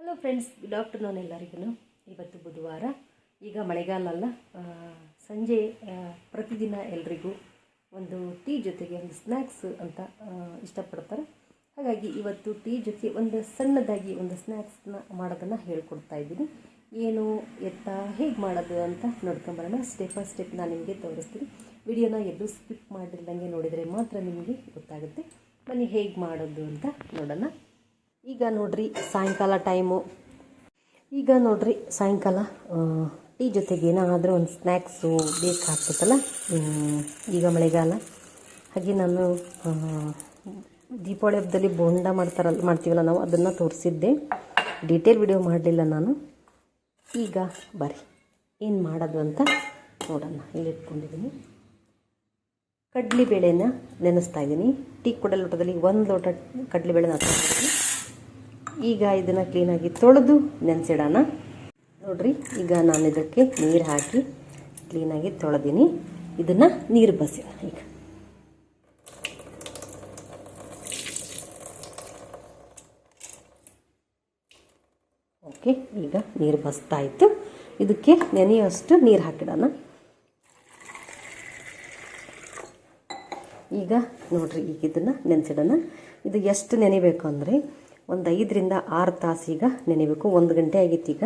Hello friends good afternoon ಎಲ್ಲರಿಗೂ. ಇವತ್ತು ಬುಧವಾರ. ಈಗ ಮಳೆಗಾಲ ಅಲ್ಲ ಸಂಜೆ ಪ್ರತಿದಿನ ಎಲ್ರಿಗೂ ಒಂದು ಟೀ ಜೊತೆಗೆ ಒಂದು ಸ್ನ್ಯಾಕ್ಸ್ ಅಂತ ಇಷ್ಟಪಡ್ತಾರೆ. ಹಾಗಾಗಿ ಇವತ್ತು ಟೀ ಜೊತೆ ಒಂದು ಸಣ್ಣದಾಗಿ ಒಂದು ಸ್ನ್ಯಾಕ್ಸ್ನ ಮಾಡೋದನ್ನು ಹೇಳ್ಕೊಡ್ತಾ ಇದ್ದೀನಿ. ಏನು, ಎತ್ತ, ಹೇಗೆ ಮಾಡೋದು ಅಂತ ನೋಡ್ಕೊಂಬರೋಣ. ಸ್ಟೆಪ್ ಬೈ ಸ್ಟೆಪ್ ನಾನು ನಿಮಗೆ ತೋರಿಸ್ತೀನಿ. ವಿಡಿಯೋನ ಎದ್ದು ಸ್ಕಿಪ್ ಮಾಡಿರ್ದಂಗೆ ನೋಡಿದರೆ ಮಾತ್ರ ನಿಮಗೆ ಗೊತ್ತಾಗುತ್ತೆ. ಬನ್ನಿ ಹೇಗೆ ಮಾಡೋದು ಅಂತ ನೋಡೋಣ. ಈಗ ನೋಡ್ರಿ ಸಾಯಂಕಾಲ ಟೈಮು ಈಗ ನೋಡ್ರಿ ಸಾಯಂಕಾಲ ಟೀ ಜೊತೆಗೆ ಏನಾದರೂ ಒಂದು ಸ್ನ್ಯಾಕ್ಸು ಬೇಕಾಗ್ತೈತಲ್ಲ ಹ್ಮ್, ಈಗ ಮಳೆಗಾಲ. ಹಾಗೆ ನಾನು ದೀಪಾವಳಿ ಹಬ್ಬದಲ್ಲಿ ಬೋಂಡ ಮಾಡ್ತಾರಲ್ಲ ಮಾಡ್ತೀವಲ್ಲ ನಾವು ಅದನ್ನು ತೋರಿಸಿದ್ದೆ. ಡೀಟೇಲ್ ವಿಡಿಯೋ ಮಾಡಲಿಲ್ಲ ನಾನು. ಈಗ ಬರ್ರಿ ಏನು ಮಾಡೋದು ಅಂತ ನೋಡೋಣ. ಇಲ್ಲಿ ಇಟ್ಕೊಂಡಿದ್ದೀನಿ. ಕಡಲೆಬೇಳೆನ ನೆನೆಸ್ತಾ ಇದ್ದೀನಿ. ಟೀ ಕೊಡ ಲೋಟದಲ್ಲಿ ಒಂದು ಲೋಟ ಕಡಲೆಬೇಳೆನ ಹಾಕ್ಕೊಂಡಿದ್ದೀನಿ. ಈಗ ಇದನ್ನು ಕ್ಲೀನಾಗಿ ತೊಳೆದು ನೆನೆಸಿಡೋಣ. ನೋಡ್ರಿ, ಈಗ ನಾನು ಇದಕ್ಕೆ ನೀರು ಹಾಕಿ ಕ್ಲೀನಾಗಿ ತೊಳೆದೀನಿ. ಇದನ್ನು ನೀರು ಬಸಿನ ಈಗ. ಓಕೆ ಈಗ ನೀರು ಬಸ್ತಾ ಇತ್ತು. ಇದಕ್ಕೆ ನೆನೆಯುವಷ್ಟು ನೀರು ಹಾಕಿಡೋಣ. ಈಗ ನೋಡ್ರಿ, ಈಗ ಇದನ್ನು ನೆನೆಸಿಡೋಣ. ಇದು ಎಷ್ಟು ನೆನೆಬೇಕು ಅಂದರೆ ಒಂದು ಐದರಿಂದ ಆರು ತಾಸು ಈಗ ನೆನೆಬೇಕು. ಒಂದು ಗಂಟೆ ಆಗಿತ್ತು ಈಗ.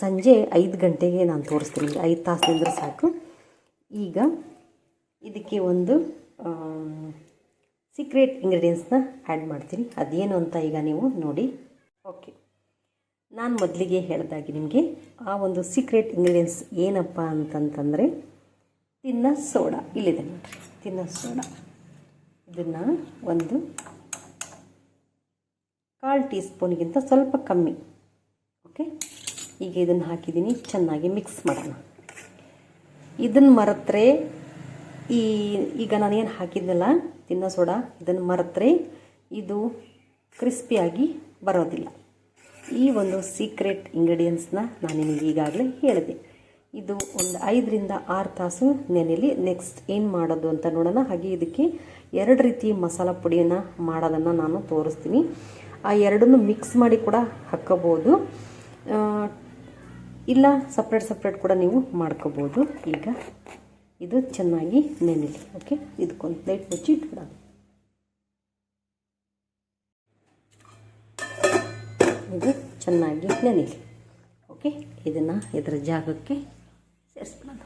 ಸಂಜೆ ಐದು ಗಂಟೆಗೆ ನಾನು ತೋರಿಸ್ತೀನಿ. ಐದು ತಾಸು ನಿಂದ್ರೆ ಸಾಕು. ಈಗ ಇದಕ್ಕೆ ಒಂದು ಸೀಕ್ರೆಟ್ ಇಂಗ್ರೀಡಿಯೆಂಟ್ಸ್ನ ಆ್ಯಡ್ ಮಾಡ್ತೀನಿ. ಅದೇನು ಅಂತ ಈಗ ನೀವು ನೋಡಿ. ಓಕೆ ನಾನು ಮೊದಲಿಗೆ ಹೇಳಿದಾಗೆ ನಿಮಗೆ, ಆ ಒಂದು ಸೀಕ್ರೆಟ್ ಇಂಗ್ರೀಡಿಯೆಂಟ್ಸ್ ಏನಪ್ಪ ಅಂತಂತಂದರೆ, ತಿನ್ನ ಸೋಡಾ. ಇಲ್ಲಿದೆ ನೋಡಿರಿ. ತಿನ್ನ ಸೋಡಾ. ಇದನ್ನು ಒಂದು ಕಾಲು ಟೀ ಸ್ಪೂನ್ಗಿಂತ ಸ್ವಲ್ಪ ಕಮ್ಮಿ. ಓಕೆ? ಈಗ ಇದನ್ನು ಹಾಕಿದ್ದೀನಿ, ಚೆನ್ನಾಗಿ ಮಿಕ್ಸ್ ಮಾಡೋಣ. ಇದನ್ನು ಮರೆತ್ರೆ ಈ, ಈಗ ನಾನೇನು ಹಾಕಿದ್ನಲ್ಲ, ತಿನ್ನೋ ಸೋಡಾ ಇದನ್ನು ಮರೆತ್ರೆ ಇದು ಕ್ರಿಸ್ಪಿಯಾಗಿ ಬರೋದಿಲ್ಲ. ಈ ಒಂದು ಸೀಕ್ರೆಟ್ ಇಂಗ್ರೀಡಿಯೆಂಟ್ಸ್ನ ನಾನು ನಿಮಗೆ ಈಗಾಗಲೇ ಹೇಳಿದೆ. ಇದು ಒಂದು ಐದರಿಂದ ಆರು ತಾಸು ನೆನೆಯಲ್ಲಿ ನೆಕ್ಸ್ಟ್ ಏನು ಮಾಡೋದು ಅಂತ ನೋಡೋಣ. ಹಾಗೆ ಇದಕ್ಕೆ ಎರಡು ರೀತಿ ಮಸಾಲ ಪುಡಿಯನ್ನು ಮಾಡೋದನ್ನು ನಾನು ತೋರಿಸ್ತೀನಿ. ಆ ಎರಡನ್ನು ಮಿಕ್ಸ್ ಮಾಡಿ ಕೂಡ ಹಾಕ್ಕೋಬೋದು ಇಲ್ಲ ಸಪ್ರೇಟ್ ಸಪ್ರೇಟ್ ಕೂಡ ನೀವು ಮಾಡ್ಕೋಬೋದು ಈಗ ಇದು ಚೆನ್ನಾಗಿ ನೆನೆಲಿ ಓಕೆ ಇದಕ್ಕೊಂದು ಪ್ಲೇಟ್ ಮುಚ್ಚಿ ಇದು ಚೆನ್ನಾಗಿ ನೆನೆಲಿ ಓಕೆ ಇದನ್ನು ಇದರ ಜಾಗಕ್ಕೆ ಸೇರಿಸ್ಬಿಡೋಣ.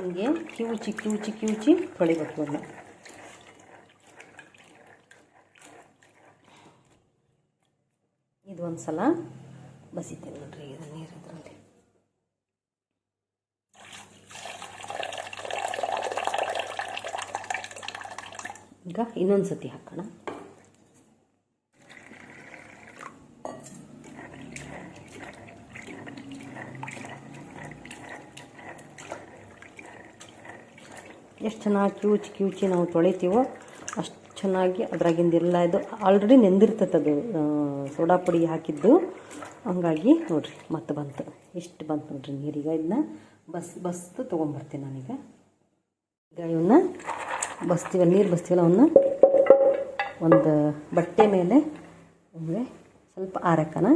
ಹೀಗೆ ಕಿವುಚಿ ಕಿವುಚಿ ಕಿವುಚಿ ತೊಳಿಬೇಕು ಅದನ್ನ. ಇದು ಒಂದು ಸಲ ಬಸಿತೇನೆ ನೋಡ್ರಿ ಇದು ನೀರು ಇದರಲ್ಲಿ. ಈಗ ಇನ್ನೊಂದು ಸತಿ ಹಾಕೋಣ. ಎಷ್ಟು ಚೆನ್ನಾಗಿ ಕಿವುಚಿ ಕಿವುಚಿ ನಾವು ತೊಳಿತೀವೋ ಅಷ್ಟು ಚೆನ್ನಾಗಿ ಅದ್ರಾಗಿಂದೆಲ್ಲ ಇದು ಆಲ್ರೆಡಿ ನೆಂದಿರ್ತೈತೆ ಅದು ಸೋಡಾ ಪುಡಿ ಹಾಕಿದ್ದು. ಹಂಗಾಗಿ ನೋಡಿರಿ ಮತ್ತೆ ಬಂತು. ಎಷ್ಟು ಬಂತು ನೋಡಿರಿ ನೀರೀಗ ಇದನ್ನ ಬಸ್ ಬಸ್ತು ತೊಗೊಂಬರ್ತೀನಿ ನಾನೀಗ. ಈಗ ಇವನ್ನ ಬಸ್ತೀವಲ್ಲ ನೀರು ಬಸ್ತೀವಲ್ಲ ಅವನ್ನ? ಒಂದು ಬಟ್ಟೆ ಮೇಲೆ ಒಮ್ಮೆ ಸ್ವಲ್ಪ ಆರಕ್ಕನ.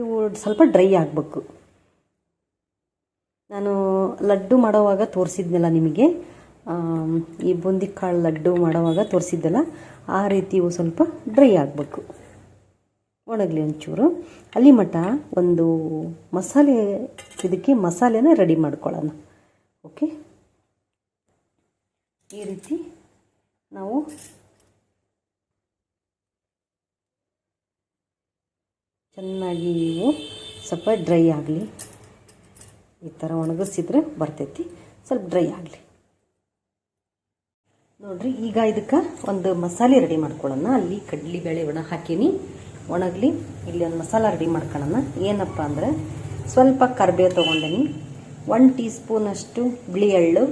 ಇವು ಸ್ವಲ್ಪ ಡ್ರೈ ಆಗಬೇಕು. ನಾನು ಲಡ್ಡು ಮಾಡೋವಾಗ ತೋರಿಸಿದ್ನಲ್ಲ ನಿಮಗೆ. ಈ ಬೂಂದಿ ಕಾಳು ಲಡ್ಡು ಮಾಡೋವಾಗ ತೋರಿಸಿದ್ದಲ್ಲ, ಆ ರೀತಿ ಇವು ಸ್ವಲ್ಪ ಡ್ರೈ ಆಗಬೇಕು. ಒಣಗಲಿ ಒಂಚೂರು. ಅಲ್ಲಿ ಮಠ ಒಂದು ಮಸಾಲೆ, ಇದಕ್ಕೆ ಮಸಾಲೆನ ರೆಡಿ ಮಾಡ್ಕೊಳ್ಳೋಣ. ಓಕೆ ಈ ರೀತಿ ನಾವು ಚೆನ್ನಾಗಿ ಇವು ಸ್ವಲ್ಪ ಡ್ರೈ ಆಗಲಿ. ಈ ಥರ ಒಣಗಿಸಿದ್ರೆ ಬರ್ತೈತಿ, ಸ್ವಲ್ಪ ಡ್ರೈ ಆಗಲಿ. ನೋಡ್ರಿ, ಈಗ ಇದಕ್ಕೆ ಒಂದು ಮಸಾಲೆ ರೆಡಿ ಮಾಡ್ಕೊಳ್ಳೋಣ. ಅಲ್ಲಿ ಕಡ್ಲಿ ಬೇಳೆ ಒಣ ಹಾಕೀನಿ. ಒಣಗ್ಲಿ, ಇಲ್ಲಿ ಒಂದು ಮಸಾಲ ರೆಡಿ ಮಾಡ್ಕೊಳ್ಳೋಣ. ಏನಪ್ಪ ಅಂದ್ರೆ, ಸ್ವಲ್ಪ ಕರಿಬೇವು ತೊಗೊಂಡಿನಿ. ಒನ್ ಟೀ ಸ್ಪೂನಷ್ಟು ಬಿಳಿ ಎಳ್ಳು,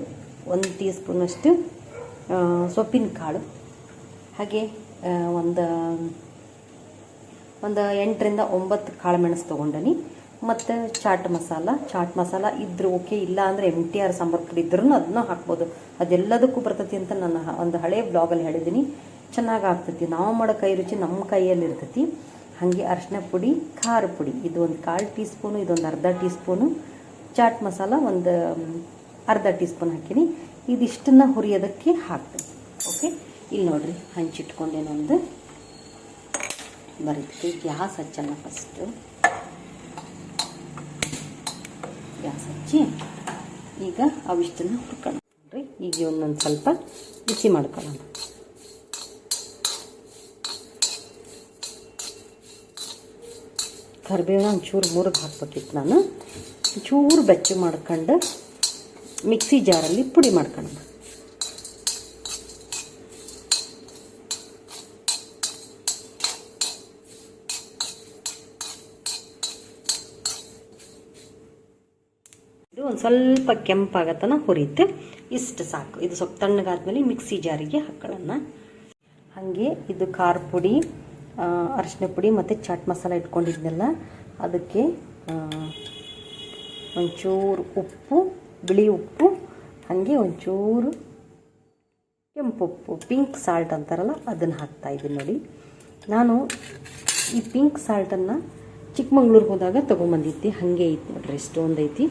ಒಂದು ಟೀ ಸ್ಪೂನಷ್ಟು ಸೊಪ್ಪಿನ ಕಾಳು. ಹಾಗೆ ಒಂದು ಒಂದು ಎಂಟರಿಂದ ಒಂಬತ್ತು ಕಾಳು ಮೆಣಸು ತೊಗೊಂಡನಿ. ಮತ್ತು ಚಾಟ್ ಮಸಾಲ ಚಾಟ್ ಮಸಾಲ ಇದ್ರೆ ಓಕೆ ಇಲ್ಲ ಅಂದರೆ ಎಂ ಟಿ ಆರ್ ಸಾಂಬಾರು ಪುಡಿ ಇದ್ರೂ ಅದನ್ನ ಹಾಕ್ಬೋದು. ಅದೆಲ್ಲದಕ್ಕೂ ಬರ್ತೈತಿ ಅಂತ ನಾನು ಒಂದು ಹಳೆ ಬ್ಲಾಗಲ್ಲಿ ಹೇಳಿದ್ದೀನಿ ಚೆನ್ನಾಗಿ ಆಗ್ತೈತಿ. ನಾವು ಮಾಡೋ ಕೈ ರುಚಿ ನಮ್ಮ ಕೈಯಲ್ಲಿ ಇರ್ತೈತಿ ಹಾಗೆ ಅರಿಶಿನ ಪುಡಿ, ಖಾರ ಪುಡಿ. ಇದು ಒಂದು ಕಾಲು ಟೀ ಸ್ಪೂನು ಇದೊಂದು ಅರ್ಧ ಟೀ ಸ್ಪೂನು ಚಾಟ್ ಮಸಾಲ ಒಂದು ಅರ್ಧ ಟೀ ಸ್ಪೂನ್ ಹಾಕೀನಿ. ಇದಿಷ್ಟನ್ನ ಹುರಿಯೋದಕ್ಕೆ ಹಾಕ್ತೀನಿ. ಓಕೆ ಇಲ್ಲಿ ನೋಡಿರಿ ಹಂಚಿಟ್ಕೊಂಡೇನೊಂದು ಬರೀತೀವಿ ಗ್ಯಾಸ್ ಹಚ್ಚಲ್ಲ ಫಸ್ಟು ಗ್ಯಾಸ್ ಹಚ್ಚಿ ಈಗ ಅವಿಷ್ಟನ್ನು ಹುರ್ಕೊಳ್ಳೋಣ. ರೀ ಈಗ ಒಂದೊಂದು ಸ್ವಲ್ಪ ಬಿಸಿ ಮಾಡ್ಕೊಳ್ಳೋಣ. ಕರಿಬೇವು ಒಂಚೂರು ಮುರಿದು ಹಾಕ್ಬೇಕಿತ್ತು ನಾನು. ಚೂರು ಬೆಚ್ಚ ಮಾಡ್ಕೊಂಡು ಮಿಕ್ಸಿ ಜಾರಲ್ಲಿ ಪುಡಿ ಮಾಡ್ಕೊಳ್ಳೋಣ. ಒಂದು ಸ್ವಲ್ಪ ಕೆಂಪಾಗತ್ತನ ಹುರಿಯುತ್ತೆ ಇಷ್ಟು ಸಾಕು. ಇದು ಸ್ವಲ್ಪ ತಣ್ಣಗಾದ್ಮೇಲೆ ಮಿಕ್ಸಿ ಜಾರಿಗೆ ಹಾಕೊಳ್ಳೋಣ. ಹಾಗೆ ಇದು ಖಾರ ಪುಡಿ ಅರಿಶಿನ ಪುಡಿ ಮತ್ತು ಚಾಟ್ ಮಸಾಲ ಇಟ್ಕೊಂಡಿದ್ನೆಲ್ಲ, ಅದಕ್ಕೆ ಒಂಚೂರು ಉಪ್ಪು, ಬಿಳಿ ಉಪ್ಪು, ಹಾಗೆ ಒಂಚೂರು ಕೆಂಪು ಉಪ್ಪು ಪಿಂಕ್ ಸಾಲ್ಟ್ ಅಂತಾರಲ್ಲ, ಅದನ್ನು ಹಾಕ್ತಾ ಇದ್ದೀನಿ ನೋಡಿ. ನಾನು ಈ ಪಿಂಕ್ ಸಾಲ್ಟನ್ನು ಚಿಕ್ಕಮಂಗ್ಳೂರಿಗೆ ಹೋದಾಗ ತೊಗೊಂಬಂದಿದ್ದೆ. ಹಾಗೆ ಐತಿ ನೋಡ್ರಿ ಇಷ್ಟೊಂದು ಐತಿ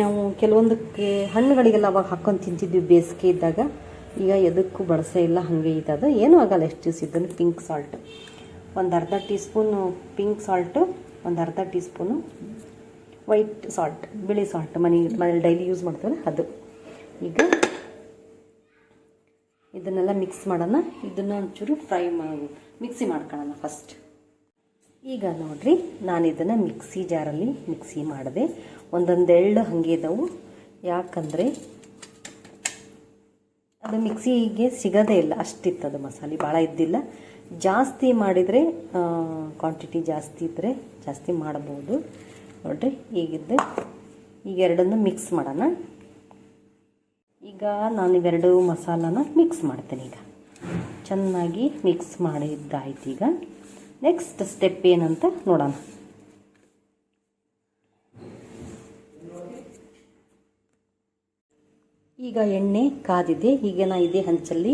ನಾವು ಕೆಲವೊಂದಕ್ಕೆ ಹಣ್ಣುಗಳಿಗೆಲ್ಲ ಅವಾಗ ಹಾಕೊಂಡು ತಿಂತಿದ್ವಿ ಬೇಸಿಗೆ ಇದ್ದಾಗ. ಈಗ ಎದಕ್ಕೂ ಬಳಸೇ ಇಲ್ಲ, ಹಾಗೆ ಇದ್ದದ ಏನೂ ಆಗಲ್ಲ ಎಷ್ಟು ದಿವಸ ಇದ್ದನು ಪಿಂಕ್ ಸಾಲ್ಟ್ ಒಂದು ಅರ್ಧ ಟೀ ಸ್ಪೂನು ಪಿಂಕ್ ಸಾಲ್ಟು ಒಂದು ಅರ್ಧ ಟೀ ಸ್ಪೂನು ವೈಟ್ ಸಾಲ್ಟ್ ಬಿಳಿ ಸಾಲ್ಟ್ ಮನೆ, ಮನೇಲಿ ಡೈಲಿ ಯೂಸ್ ಮಾಡ್ತೀವಲ್ಲ ಅದು. ಈಗ ಇದನ್ನೆಲ್ಲ ಮಿಕ್ಸ್ ಮಾಡೋಣ. ಇದನ್ನು ಒಂಚೂರು ಫ್ರೈ ಮಿಕ್ಸಿ ಮಾಡ್ಕೊಳ್ಳೋಣ ಫಸ್ಟ್ ಈಗ ನೋಡಿರಿ ನಾನು ಇದನ್ನು ಮಿಕ್ಸಿ ಜಾರಲ್ಲಿ ಮಿಕ್ಸಿ ಮಾಡಿದೆ. ಒಂದೊಂದು ಎಳ್ಳು ಹಾಗೆ ಇದಾವು. ಯಾಕಂದರೆ ಅದು ಮಿಕ್ಸಿಗೆ ಸಿಗೋದೇ ಇಲ್ಲ. ಅಷ್ಟಿತ್ತು ಅದು ಮಸಾಲೆ, ಭಾಳ ಇದ್ದಿಲ್ಲ. ಜಾಸ್ತಿ ಮಾಡಿದರೆ ಕ್ವಾಂಟಿಟಿ ಜಾಸ್ತಿ ಇದ್ದರೆ ಜಾಸ್ತಿ ಮಾಡ್ಬೋದು. ನೋಡ್ರಿ ಈಗಿದ್ದು ಈಗ ಎರಡನ್ನು ಮಿಕ್ಸ್ ಮಾಡೋಣ. ಈಗ ನಾನು ಇವೆರಡು ಮಸಾಲಾನ ಮಿಕ್ಸ್ ಮಾಡ್ತೇನೆ ಈಗ. ಚೆನ್ನಾಗಿ ಮಿಕ್ಸ್ ಮಾಡಿದ್ದಾಯ್ತು ಈಗ. ನೆಕ್ಸ್ಟ್ ಸ್ಟೆಪ್ ಏನಂತ ನೋಡೋಣ. ಈಗ ಎಣ್ಣೆ ಕಾದಿದೆ ಈಗ ನಾ ಇದೇ ಹಂಚಲ್ಲಿ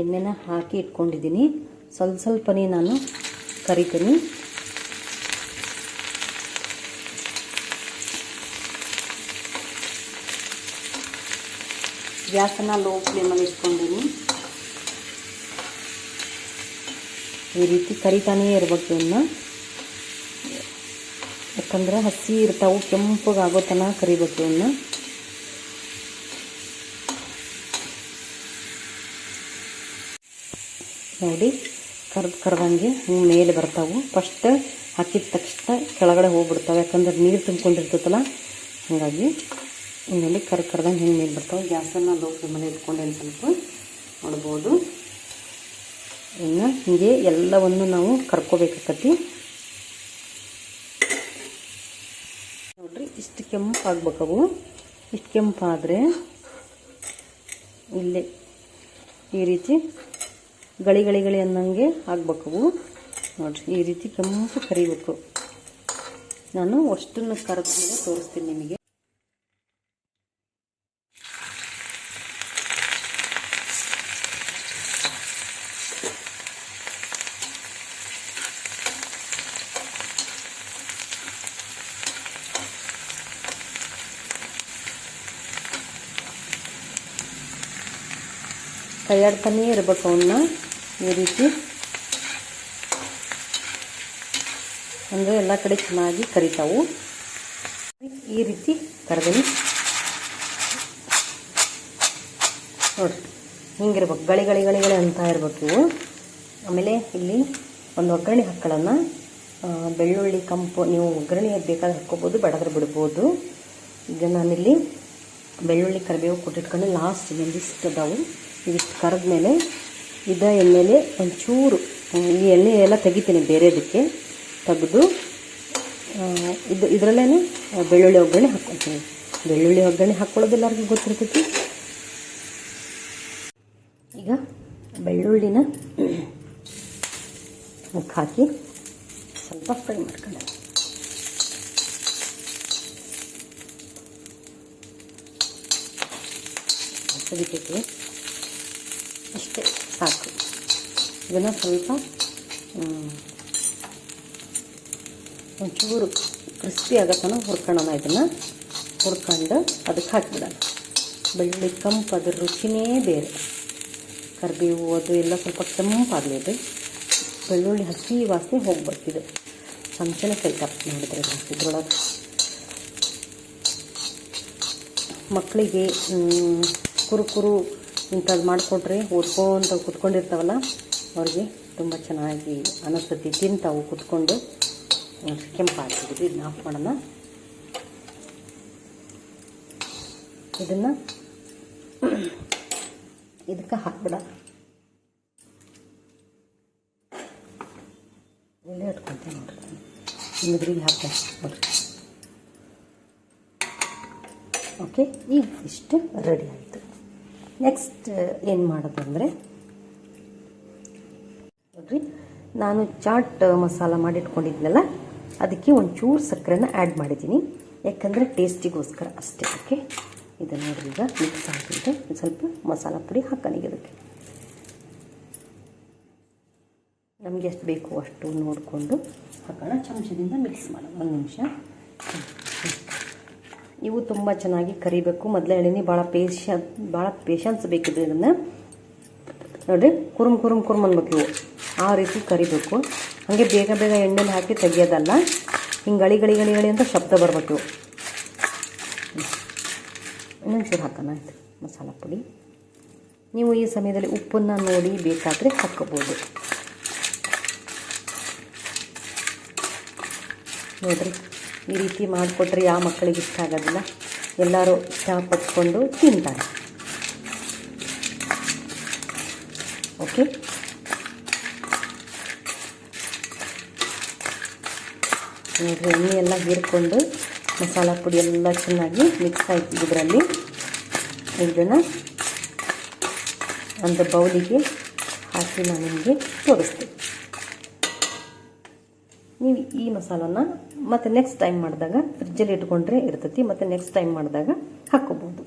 ಎಣ್ಣೆನ ಹಾಕಿ ಇಟ್ಕೊಂಡಿದ್ದೀನಿ. ಸ್ವಲ್ಪ ಸ್ವಲ್ಪನೇ ನಾನು ಕರಿತೀನಿ. ಗ್ಯಾಸನ್ನು ಲೋ ಫ್ಲೇಮಲ್ಲಿ ಇಟ್ಕೊಂಡಿನಿ ಈ ರೀತಿ ಕರಿತಾನೇ ಇರ್ಬೇಕು ಇನ್ನು ಯಾಕಂದ್ರೆ ಹಸಿ ಇರ್ತಾವು, ಕೆಂಪಗಾಗೋ ತನಕ ಕರಿಬೇಕು ಇವನ್ನ ನೋಡಿ ಕರ್ದು ಕರ್ದಂಗೆ ಮೇಲೆ ಬರ್ತಾವೆ. ಫಸ್ಟ್ ಹಾಕಿದ ತಕ್ಷಣ ಕೆಳಗಡೆ ಹೋಗ್ಬಿಡ್ತಾವೆ. ಯಾಕಂದ್ರೆ ನೀರು ತುಂಬ್ಕೊಂಡಿರ್ತೈತಲ್ಲ, ಹಾಗಾಗಿ ಹಿಂಗೆ ಕರ್ದು ಕರ್ದಂಗೆ ಹಿಂಗೆ ಮೇಲೆ ಬರ್ತಾವೆ. ಗ್ಯಾಸನ್ನು ಲೋ ಫ್ಲೇಮಲ್ಲಿ ಇಟ್ಕೊಂಡೇನು ಸ್ವಲ್ಪ ನೋಡ್ಬೋದು. ಇನ್ನು ಹೀಗೆ ಎಲ್ಲವನ್ನು ನಾವು ಕರ್ಕೋಬೇಕಾಕತಿ. ನೋಡ್ರಿ, ಇಷ್ಟು ಕೆಂಪು ಆಗ್ಬೇಕವು ಇಷ್ಟು ಕೆಂಪಾದರೆ ಇಲ್ಲೇ ಈ ರೀತಿ ಗಳಿ ಗಳಿ ಗಳಿ ಅನ್ನಂಗೆ ಆಗ್ಬೇಕವು ನೋಡ್ರಿ, ಈ ರೀತಿ ಕೆಂಪು ಕರಿಬೇಕು ನಾನು ಅಷ್ಟನ್ನು ಕರೆದ ಮೇಲೆ ತೋರಿಸ್ತೀನಿ ನಿಮಗೆ. ಕೈಯಾಡ್ತಾನೇ ಇರಬೇಕು ಅವನ್ನ ಈ ರೀತಿ. ಅಂದರೆ ಎಲ್ಲ ಕಡೆ ಚೆನ್ನಾಗಿ ಕರಿತಾವು. ಈ ರೀತಿ ಕರೆದೀನಿ ನೋಡ್ರಿ ಹಿಂಗಿರ್ಬೇಕು, ಗಳಿ ಗಳಿ ಗಳಿ ಗಳಿ ಅಂತ ಇರ್ಬೇಕು ಇವು. ಆಮೇಲೆ ಇಲ್ಲಿ ಒಂದು ಒಗ್ಗರಣೆ ಹಾಕ್ಕೊಳ್ಳೋಣ ಬೆಳ್ಳುಳ್ಳಿ, ಕಂಪು, ನೀವು ಒಗ್ಗರಣೆ ಬೇಕಾದ್ರೆ ಹಾಕ್ಕೋಬೋದು, ಬೇಡಾದ್ರೆ ಬಿಡ್ಬೋದು. ಈಗ ನಾನಿಲ್ಲಿ ಬೆಳ್ಳುಳ್ಳಿ ಕರಿಬೇವು ಕೊಟ್ಟಿಟ್ಕೊಂಡು ಲಾಸ್ಟ್ ಒಂದಿಷ್ಟು ಅದಾವು. ಇದಿಷ್ಟು ಕರೆದ ಮೇಲೆ ಇದ ಎಣ್ಣೆಲಿ ಒಂಚೂರು ಈ ಎಣ್ಣೆ ಎಲ್ಲ ತೆಗಿತೀನಿ ಬೇರೆದಕ್ಕೆ. ತೆಗೆದು ಇದು ಇದರಲ್ಲೇ ಬೆಳ್ಳುಳ್ಳಿ ಒಗ್ಗರಣೆ ಹಾಕ್ಕೊಳ್ತೀನಿ. ಬೆಳ್ಳುಳ್ಳಿ ಒಗ್ಗರಣೆ ಹಾಕ್ಕೊಳ್ಳೋದು ಎಲ್ಲರಿಗೂ ಗೊತ್ತಿರ್ತೈತಿ. ಈಗ ಬೆಳ್ಳುಳ್ಳಿನ ಅದಕ್ಕೆ ಹಾಕಿ ಸ್ವಲ್ಪ ಫ್ರೈ ಮಾಡ್ಕೊಳ್ಳೋಣ. ಅದಕ್ಕೆ ಅಷ್ಟೇ, ಸಾಕು. ಇದನ್ನು ಸ್ವಲ್ಪ ಒಂಚೂರು ಕ್ರಿಸ್ಪಿ ಆಗತ್ತನ ಹುರ್ಕೊಳ್ಳೋಣ ಇದನ್ನು. ಹುರ್ಕೊಂಡು ಅದಕ್ಕೆ ಹಾಕಿಬಿಡೋಣ. ಬೆಳ್ಳುಳ್ಳಿ ಕಂಪು, ಅದ್ರ ರುಚಿನೇ ಬೇರೆ. ಕರಿಬೇವು ಅದು ಎಲ್ಲ ಸ್ವಲ್ಪ ಕೆಂಪಾಗಲಿ ಅದು ಬೆಳ್ಳುಳ್ಳಿ ಹಸಿ ವಾಸನೆ ಹೋಗ್ಬೇಕಿದೆ ಚಮಚನೆ ಕೈ ತಪ್ಪು ಮಾಡಿದ್ರೆ ಇದ್ರೊಳಗೆ. ಮಕ್ಕಳಿಗೆ ಕುರುಕುರು ಇಂಥದ್ದು ಮಾಡಿಕೊಟ್ರೆ ಓದ್ಕೊಂತ ಕುತ್ಕೊಂಡಿರ್ತಾವಲ್ಲ, ಅವ್ರಿಗೆ ತುಂಬ ಚೆನ್ನಾಗಿ ಅನಿಸ್ತತಿ. ತಿಂತಾವು ಕುತ್ಕೊಂಡು. ಕೆಂಪು ಕೆಂಪಾಗ್ತಿದೆ ಇದನ್ನ ಆಫ್ ಮಾಡೋಣ. ಇದನ್ನು ಇದಕ್ಕೆ ಹಾಕ್ಬಿಡ. ಒಳ್ಳೆ ಇಟ್ಕೊತೀನಿ ನೋಡ್ರಿ ನಿಮ್ಮದ್ರಿಗೆ ಹಾಕ್ತೆ ನೋಡ್ರಿ ಓಕೆ ಈಗ ಇಷ್ಟು ರೆಡಿ ಆಯಿತು. ನೆಕ್ಸ್ಟ್ ಏನು ಮಾಡೋದಂದರೆ? ನೋಡ್ರಿ, ನಾನು ಚಾಟ್ ಮಸಾಲ ಮಾಡಿಟ್ಕೊಂಡಿದ್ನಲ್ಲ, ಅದಕ್ಕೆ ಒಂಚೂರು ಸಕ್ಕರೆನ ಆ್ಯಡ್ ಮಾಡಿದ್ದೀನಿ. ಯಾಕಂದರೆ ಟೇಸ್ಟಿಗೋಸ್ಕರ ಅಷ್ಟೇ ಓಕೆ ಇದನ್ನು ನೋಡ್ರಿ, ಈಗ ಮಿಕ್ಸ್ ಒಂದ್ ಸ್ವಲ್ಪ ಮಸಾಲ ಪುಡಿ ಹಾಕೋನಿಗೆ ಅದಕ್ಕೆ. ನಮಗೆ ಎಷ್ಟು ಬೇಕು ಅಷ್ಟು ನೋಡಿಕೊಂಡು ಹಾಕೋಣ. ಚಮಚದಿಂದ ಮಿಕ್ಸ್ ಮಾಡೋಣ, ಒಂದು ನಿಮಿಷ. ಇವು ತುಂಬ ಚೆನ್ನಾಗಿ ಕರಿಬೇಕು. ಮೊದಲೇ ಹೇಳಿನಿ, ಭಾಳ ಪೇಶ ಭಾಳ ಪೇಷನ್ಸ್ ಬೇಕಿದೆ ಇದನ್ನು. ನೋಡಿರಿ, ಕುರುಮ್ ಕುರುಮ್ ಕುರುಮ್ ಅನ್ಬೇಕು ಇವು. ಆ ರೀತಿ ಕರಿಬೇಕು. ಹಾಗೆ ಬೇಗ ಬೇಗ ಎಣ್ಣೆಲಿ ಹಾಕಿ ತೆಗಿಯೋದಲ್ಲ, ಹಿಂಗೆ ಗಳಿ ಗಳಿ ಗಳಿ ಗಳಿ ಅಂತ ಶಬ್ದ ಬರ್ಬೇಕು ಇನ್ನೊಂಚೂರು ಹಾಕೋಣ, ಆಯಿತು. ಮಸಾಲ ಪುಡಿ. ನೀವು ಈ ಸಮಯದಲ್ಲಿ ಉಪ್ಪನ್ನು ನೋಡಿ ಬೇಕಾದರೆ ಹಾಕ್ಕೋಬೋದು ನೋಡ್ರಿ. ಈ ರೀತಿ ಮಾಡಿಕೊಟ್ರೆ ಯಾವ ಮಕ್ಕಳಿಗೆ ಇಷ್ಟ ಆಗೋದಿಲ್ಲ. ಎಲ್ಲರೂ ಇಷ್ಟಪಟ್ಕೊಂಡು ತಿಂತಾರೆ. ಓಕೆ ನೋಡಿರಿ ಎಣ್ಣೆ ಎಲ್ಲ ಹೀರ್ಕೊಂಡು ಮಸಾಲ ಪುಡಿ ಎಲ್ಲ ಚೆನ್ನಾಗಿ ಮಿಕ್ಸ್ ಆಯ್ತು ಇದರಲ್ಲಿ. ಇದನ್ನು ಒಂದು ಬೌಲಿಗೆ ಹಾಕಿ ನಾನು ನಿಮಗೆ ತೋರಿಸ್ತೀನಿ. ನೀವು ಈ ಮಸಾಲನ ಮತ್ತೆ ನೆಕ್ಸ್ಟ್ ಟೈಮ್ ಮಾಡಿದಾಗ ಫ್ರಿಜ್ಜಲ್ಲಿ ಇಟ್ಕೊಂಡ್ರೆ ಇರ್ತೈತಿ, ಮತ್ತು ನೆಕ್ಸ್ಟ್ ಟೈಮ್ ಮಾಡಿದಾಗ ಹಾಕ್ಕೋಬೋದು.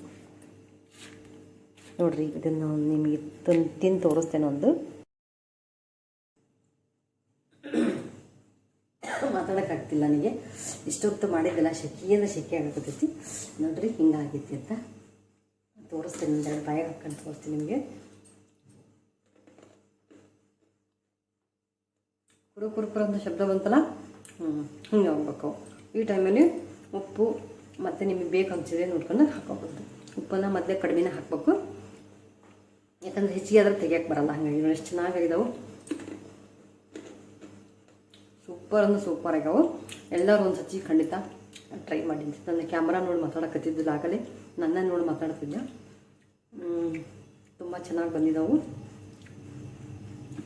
ನೋಡ್ರಿ, ಇದನ್ನು ನಿಮಗೆ ತಿನ್, ತಿಂದು ತೋರಿಸ್ತೇನೆ ಒಂದು. ಮಾತಾಡೋಕ್ಕಾಗ್ತಿಲ್ಲ ನನಗೆ. ಇಷ್ಟೊತ್ತು ಮಾಡಿದ್ದೆಲ್ಲ ಶೆಕಿಯಿಂದ ಶೆಕೆ ಆಗಕತ್ತೈತಿ ನೋಡ್ರಿ, ಹಿಂಗಾಗೈತಿ ಅಂತ. ತೋರಿಸ್ತೇನೆ ಒಂದೆರಡು ಬಾಯಾಗ ಹಾಕೊಂಡು ತೋರಿಸ್ತೀನಿ ನಿಮಗೆ. ಕುರು ಕುರುಕುರು ಅಂತ ಶಬ್ದ ಬಂತಲ್ಲ ಹಿಂಗೆ ಹೋಗ್ಬೇಕು ಈ ಟೈಮಲ್ಲಿ ಉಪ್ಪು ಮತ್ತು ನಿಮಗೆ ಬೇಕು ನೋಡ್ಕೊಂಡು ಹಾಕೋಬೋದು ಉಪ್ಪನ್ನು ಮೊದಲೇ ಕಡಿಮೆನೇ ಹಾಕಬೇಕು. ಯಾಕಂದ್ರೆ ಹೆಚ್ಚಿಗೆ ಆದ್ರೆ ತೆಗಿಯಕ್ಕೆ ಬರಲ್ಲ. ಹಾಗಾಗಿ ನೋಡಿ, ಎಷ್ಟು ಚೆನ್ನಾಗಿದಾವೆ ಸೂಪರ್ ಅಂದ್ರೆ ಸೂಪರ್ ಆಗ್ಯಾವು ಎಲ್ಲರೂ ಒಂದು ಸಚಿ ಖಂಡಿತ ಟ್ರೈ ಮಾಡಿ. ನನ್ನ ಕ್ಯಾಮ್ರಾ ನೋಡಿ ಮಾತಾಡಕತ್ತಿದ್ದಿಲ್ಲ ಆಗಲೇ. ನನ್ನ ನೋಡಿ ಮಾತಾಡ್ತಿದ್ದೆ. ತುಂಬ ಚೆನ್ನಾಗಿ ಬಂದಿದ್ದಾವು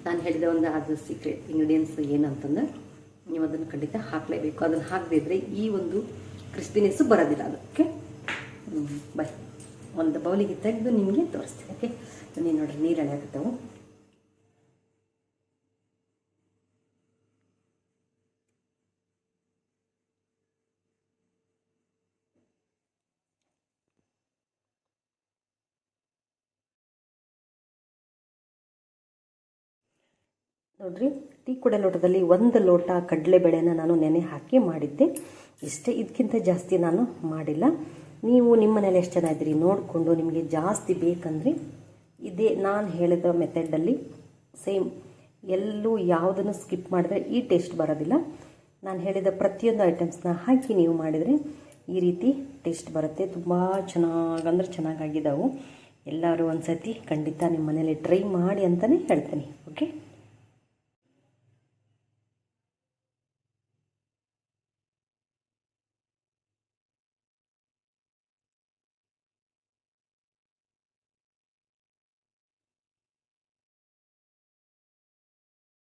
ನಾನು ಹೇಳಿದ ಒಂದು ಅದು ಸೀಕ್ರೆಟ್ ಇಂಗ್ರೀಡಿಯೆಂಟ್ಸ್ ಏನಂತಂದ್ರೆ ನೀವು ಅದನ್ನು ಖಂಡಿತ ಹಾಕಲೇಬೇಕು. ಅದನ್ನು ಹಾಕದಿದ್ರೆ ಈ ಒಂದು ಕ್ರಿಸ್ಪಿನೆಸ್ಸು ಬರೋದಿಲ್ಲ ಅದಕ್ಕೆ. ಬಾಯ್ ಒಂದು ಬೌಲಿಗೆ ತೆಗೆದು ನಿಮಗೆ ತೋರಿಸ್ತೀನಿ ಓಕೆ ನೀನು ನೋಡ್ರಿ ನೀರು ಎಳೆಯಾಗುತ್ತವು ನೋಡ್ರಿ, ಟೀ ಕುಡೆ ಲೋಟದಲ್ಲಿ ಒಂದು ಲೋಟ ಕಡಲೆಬೇಳೆನ ನಾನು ನೆನೆ ಹಾಕಿ ಮಾಡಿದ್ದೆ. ಇಷ್ಟೇ ಇದಕ್ಕಿಂತ ಜಾಸ್ತಿ ನಾನು ಮಾಡಿಲ್ಲ. ನೀವು ನಿಮ್ಮ ಮನೇಲಿ ಎಷ್ಟು ಜನ ಇದ್ದೀರಿ ನೋಡಿಕೊಂಡು ನಿಮಗೆ ಜಾಸ್ತಿ ಬೇಕಂದರೆ ಇದೇ ನಾನು ಹೇಳಿದ ಮೆಥಡಲ್ಲಿ ಸೇಮ್. ಎಲ್ಲೂ ಯಾವುದನ್ನು ಸ್ಕಿಪ್ ಮಾಡಿದ್ರೆ ಈ ಟೇಸ್ಟ್ ಬರೋದಿಲ್ಲ. ನಾನು ಹೇಳಿದ ಪ್ರತಿಯೊಂದು ಐಟಮ್ಸ್ನ ಹಾಕಿ ನೀವು ಮಾಡಿದರೆ ಈ ರೀತಿ ಟೇಸ್ಟ್ ಬರುತ್ತೆ. ತುಂಬ ಚೆನ್ನಾಗಿ, ಅಂದ್ರೆ ಚೆನ್ನಾಗಾಗಿದ್ದಾವೆ ಎಲ್ಲರೂ ಒಂದು ಸತಿ ಖಂಡಿತ ನಿಮ್ಮ ಮನೇಲಿ ಟ್ರೈ ಮಾಡಿ ಅಂತಲೇ ಹೇಳ್ತೀನಿ, ಓಕೆ?